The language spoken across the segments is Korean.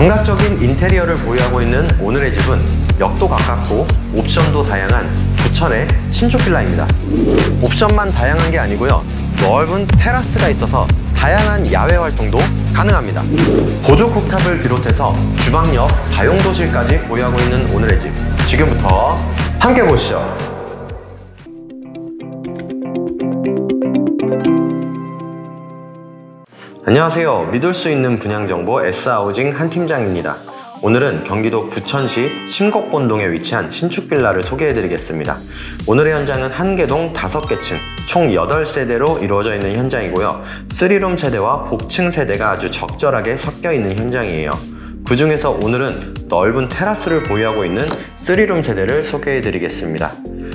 감각적인 인테리어를 보유하고 있는 오늘의 집은 역도 가깝고 옵션도 다양한 부천의 신축 빌라입니다. 옵션만 다양한 게 아니고요. 넓은 테라스가 있어서 다양한 야외 활동도 가능합니다. 보조 쿡탑을 비롯해서 주방 옆 다용도실까지 보유하고 있는 오늘의 집. 지금부터 함께 보시죠. 안녕하세요. 믿을 수 있는 분양 정보 S하우징 한 팀장입니다. 오늘은 경기도 부천시 심곡본동에 위치한 신축 빌라를 소개해 드리겠습니다. 오늘의 현장은 한개동 5개 층, 총 8세대로 이루어져 있는 현장이고요. 3룸 세대와 복층 세대가 아주 적절하게 섞여 있는 현장이에요. 그 중에서 오늘은 넓은 테라스를 보유하고 있는 3룸 세대를 소개해 드리겠습니다.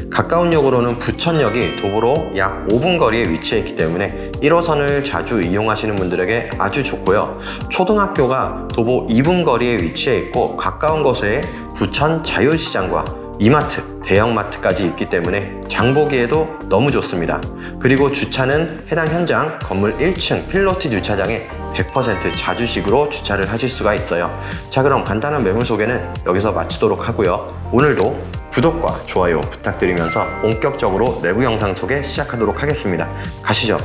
가까운 역으로는 부천역이 도보로 약 5분 거리에 위치해 있기 때문에 1호선을 자주 이용하시는 분들에게 아주 좋고요. 초등학교가 도보 2분 거리에 위치해 있고 가까운 곳에 부천 자유시장과 이마트, 대형마트까지 있기 때문에 장보기에도 너무 좋습니다. 그리고 주차는 해당 현장 건물 1층 필로티 주차장에 100% 자주식으로 주차를 하실 수가 있어요. 자, 그럼 간단한 매물 소개는 여기서 마치도록 하고요. 오늘도 구독과 좋아요 부탁드리면서 본격적으로 내부 영상 소개 시작하도록 하겠습니다. 가시죠.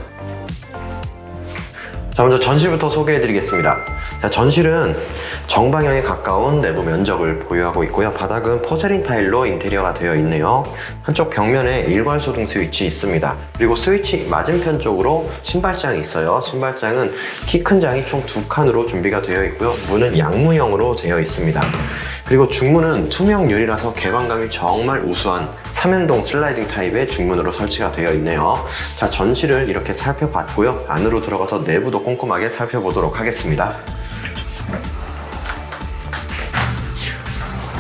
자, 먼저 전실부터 소개해 드리겠습니다. 자, 전실은 정방향에 가까운 내부 면적을 보유하고 있고요. 바닥은 포세린 타일로 인테리어가 되어 있네요. 한쪽 벽면에 일괄 소등 스위치 있습니다. 그리고 스위치 맞은편 쪽으로 신발장이 있어요. 신발장은 키 큰 장이 총 두 칸으로 준비가 되어 있고요. 문은 양무형으로 되어 있습니다. 그리고 중문은 투명 유리라서 개방감이 정말 우수한 삼연동 슬라이딩 타입의 중문으로 설치가 되어 있네요. 자, 전실을 이렇게 살펴봤고요. 안으로 들어가서 내부도 꼼꼼하게 살펴보도록 하겠습니다.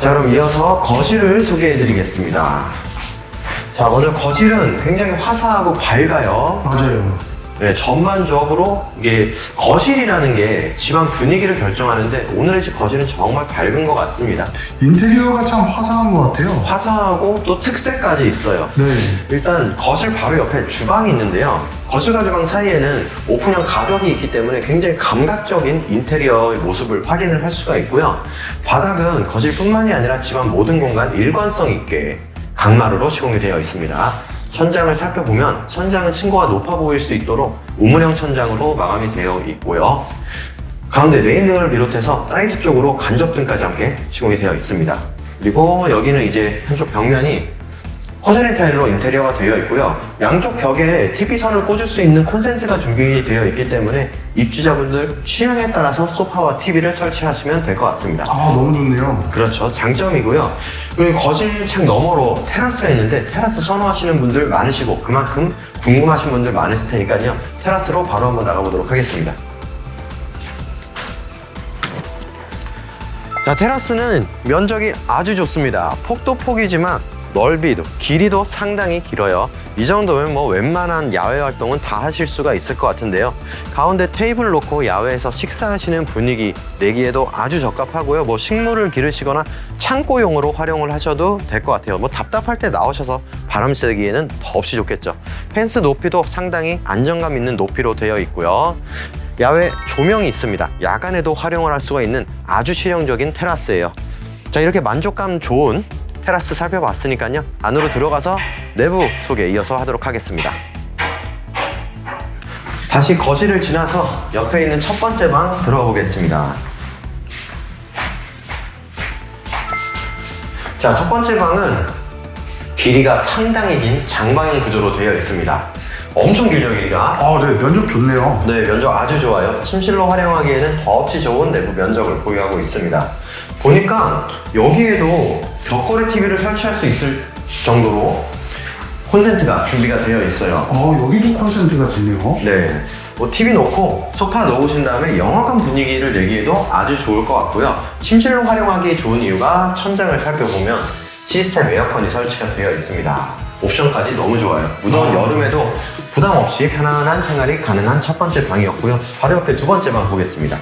자, 그럼 이어서 거실을 소개해 드리겠습니다. 자, 먼저 거실은 굉장히 화사하고 밝아요. 맞아요. 네, 전반적으로 이게 거실이라는 게 집안 분위기를 결정하는데 오늘의 집 거실은 정말 밝은 것 같습니다. 인테리어가 참 화사한 것 같아요. 화사하고 또 특색까지 있어요. 네. 일단 거실 바로 옆에 주방이 있는데요. 거실과 주방 사이에는 오픈형 가벽이 있기 때문에 굉장히 감각적인 인테리어의 모습을 확인을 할 수가 있고요. 바닥은 거실뿐만이 아니라 집안 모든 공간 일관성 있게 강마루로 시공이 되어 있습니다. 천장을 살펴보면 천장은 층고가 높아 보일 수 있도록 우물형 천장으로 마감이 되어 있고요. 가운데 메인등을 비롯해서 사이드 쪽으로 간접등까지 함께 시공이 되어 있습니다. 그리고 여기는 이제 한쪽 벽면이 포세린 타일로 인테리어가 되어 있고요. 양쪽 벽에 TV선을 꽂을 수 있는 콘센트가 준비되어 있기 때문에 입주자분들 취향에 따라서 소파와 TV를 설치하시면 될 것 같습니다. 아, 너무 좋네요. 그렇죠. 장점이고요. 그리고 거실 창 너머로 테라스가 있는데 테라스 선호하시는 분들 많으시고 그만큼 궁금하신 분들 많으실 테니까요. 테라스로 바로 한번 나가보도록 하겠습니다. 자, 테라스는 면적이 아주 좋습니다. 폭도 폭이지만 넓이도, 길이도 상당히 길어요. 이 정도면 뭐 웬만한 야외 활동은 다 하실 수가 있을 것 같은데요. 가운데 테이블 놓고 야외에서 식사하시는 분위기 내기에도 아주 적합하고요. 뭐 식물을 기르시거나 창고용으로 활용을 하셔도 될 것 같아요. 뭐 답답할 때 나오셔서 바람 쐬기에는 더없이 좋겠죠. 펜스 높이도 상당히 안정감 있는 높이로 되어 있고요. 야외 조명이 있습니다. 야간에도 활용을 할 수가 있는 아주 실용적인 테라스예요. 자, 이렇게 만족감 좋은 테라스 살펴봤으니까요. 안으로 들어가서 내부 소개 이어서 하도록 하겠습니다. 다시 거실을 지나서 옆에 있는 첫 번째 방 들어가 보겠습니다. 자, 첫 번째 방은 길이가 상당히 긴 장방형 구조로 되어 있습니다. 엄청 길죠, 길이가. 아, 네, 면적 좋네요. 네, 면적 아주 좋아요. 침실로 활용하기에는 더없이 좋은 내부 면적을 보유하고 있습니다. 보니까 여기에도 벽걸이 TV를 설치할 수 있을 정도로 콘센트가 준비가 되어 있어요. 아, 여기도 콘센트가 되네요. 네. 뭐 TV 놓고 소파 놓으신 다음에 영화관 분위기를 내기에도 아주 좋을 것 같고요. 침실로 활용하기 좋은 이유가 천장을 살펴보면 시스템 에어컨이 설치가 되어 있습니다. 옵션까지 너무 좋아요. 무더운 여름에도 부담 없이 편안한 생활이 가능한 첫 번째 방이었고요. 바로 옆에 두 번째 방 보겠습니다.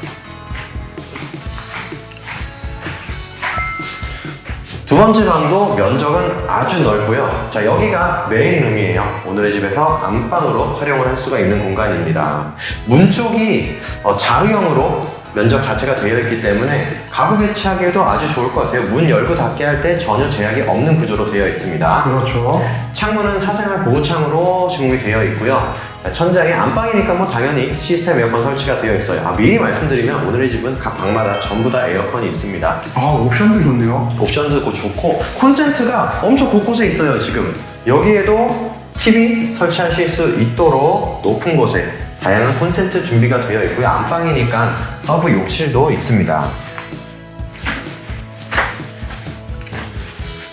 두 번째 방도 면적은 아주 넓고요. 자, 여기가 메인룸이에요. 오늘의 집에서 안방으로 활용을 할 수가 있는 공간입니다. 문 쪽이 어, 자루형으로 면적 자체가 되어 있기 때문에 가구 배치하기에도 아주 좋을 것 같아요. 문 열고 닫기 할때 전혀 제약이 없는 구조로 되어 있습니다. 그렇죠. 창문은 사생활 보호창으로 시공이 되어 있고요. 천장에 안방이니까 뭐 당연히 시스템 에어컨 설치가 되어 있어요. 아, 미리 말씀드리면 오늘의 집은 각 방마다 전부 다 에어컨이 있습니다. 아, 옵션도 좋네요. 옵션도 고 좋고 콘센트가 엄청 곳곳에 있어요 지금 여기에도 TV 설치하실 수 있도록 높은 곳에 다양한 콘센트 준비가 되어 있고요 안방이니까 서브 욕실도 있습니다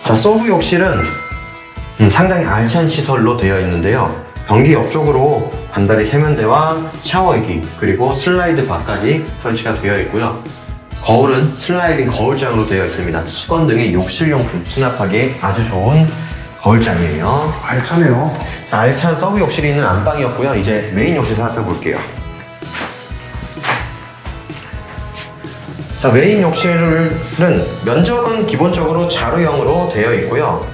자 서브 욕실은 음, 상당히 알찬 시설로 되어 있는데요 변기 옆쪽으로 반다리 세면대와 샤워기 그리고 슬라이드 바까지 설치가 되어 있고요 거울은 슬라이딩 거울장으로 되어 있습니다. 수건 등의 욕실용품 수납하기에 아주 좋은 거울장이에요. 알차네요. 자, 알찬 서브 욕실이 있는 안방이었고요. 이제 메인 욕실 살펴볼게요. 자, 메인 욕실은 면적은 기본적으로 자루형으로 되어 있고요.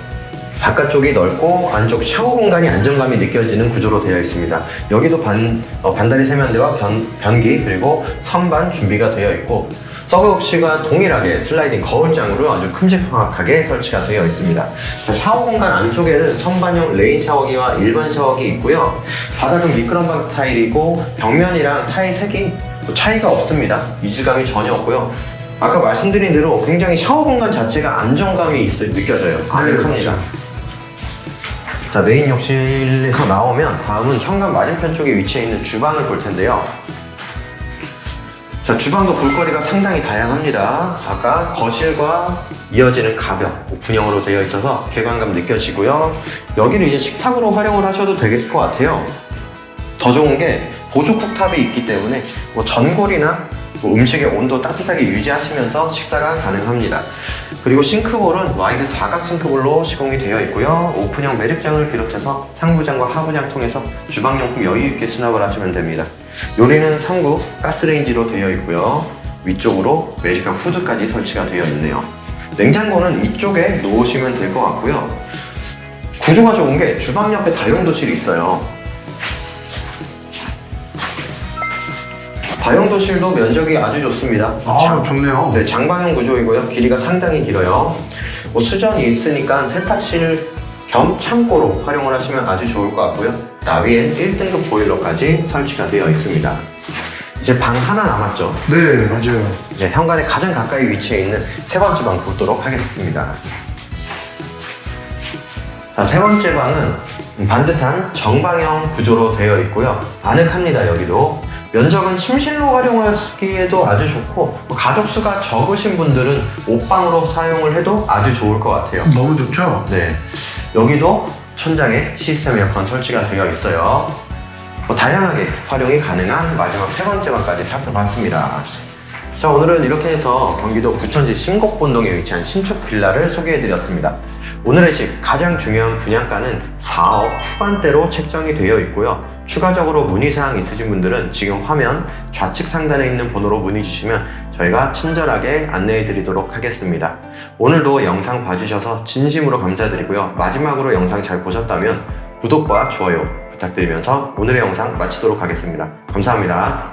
바깥쪽이 넓고 안쪽 샤워 공간이 안정감이 느껴지는 구조로 되어 있습니다. 여기도 반, 어, 반다리 세면대와 변, 변기 그리고 선반 준비가 되어 있고 서브 욕실과 동일하게 슬라이딩 거울장으로 아주 큼직하게 설치가 되어 있습니다. 자, 샤워 공간 안쪽에는 선반형 레인 샤워기와 일반 샤워기 있고요. 바닥은 미끄럼방 타일이고 벽면이랑 타일 색이 뭐 차이가 없습니다. 이질감이 전혀 없고요. 아까 말씀드린 대로 굉장히 샤워 공간 자체가 안정감이 있어 느껴져요. 아늑합니다. 자 메인 욕실에서 나오면 다음은 현관 맞은편 쪽에 위치해 있는 주방을 볼 텐데요. 자 주방도 볼거리가 상당히 다양합니다. 아까 거실과 이어지는 가벽 오픈형으로 되어 있어서 개방감 느껴지고요. 여기를 이제 식탁으로 활용을 하셔도 될것 같아요. 더 좋은 게 보조 쿡탑이 있기 때문에 뭐 전골이나 뭐 음식의 온도 따뜻하게 유지하시면서 식사가 가능합니다. 그리고 싱크볼은 와이드 사각 싱크볼로 시공이 되어 있고요. 오픈형 매립장을 비롯해서 상부장과 하부장 통해서 주방용품 여유 있게 수납을 하시면 됩니다. 요리는 3구 가스레인지로 되어 있고요. 위쪽으로 매립형 후드까지 설치가 되어 있네요. 냉장고는 이쪽에 놓으시면 될 것 같고요. 구조가 좋은 게 주방 옆에 다용도실이 있어요. 다용도실도 면적이 아주 좋습니다. 아, 장- 좋네요. 네, 장방형 구조이고요. 길이가 상당히 길어요. 뭐 수전이 있으니까 세탁실 겸 창고로 활용을 하시면 아주 좋을 것 같고요. 나위엔 1등급 보일러까지 설치가 되어 있습니다. 이제 방 하나 남았죠. 네, 맞아요. 네, 현관에 가장 가까이 위치해 있는 세 번째 방 보도록 하겠습니다. 자, 세 번째 방은 반듯한 정방형 구조로 되어 있고요. 아늑합니다, 여기도. 면적은 침실로 활용하기에도 아주 좋고, 뭐 가족수가 적으신 분들은 옷방으로 사용을 해도 아주 좋을 것 같아요. 너무 좋죠? 네. 여기도 천장에 시스템 에어컨 설치가 되어 있어요. 뭐 다양하게 활용이 가능한 마지막 세 번째 방까지 살펴봤습니다. 자, 오늘은 이렇게 해서 경기도 부천시 신곡본동에 위치한 신축 빌라를 소개해드렸습니다. 오늘의 집 가장 중요한 분양가는 4억 후반대로 책정이 되어 있고요. 추가적으로 문의사항 있으신 분들은 지금 화면 좌측 상단에 있는 번호로 문의 주시면 저희가 친절하게 안내해 드리도록 하겠습니다. 오늘도 영상 봐주셔서 진심으로 감사드리고요. 마지막으로 영상 잘 보셨다면 구독과 좋아요 부탁드리면서 오늘의 영상 마치도록 하겠습니다. 감사합니다.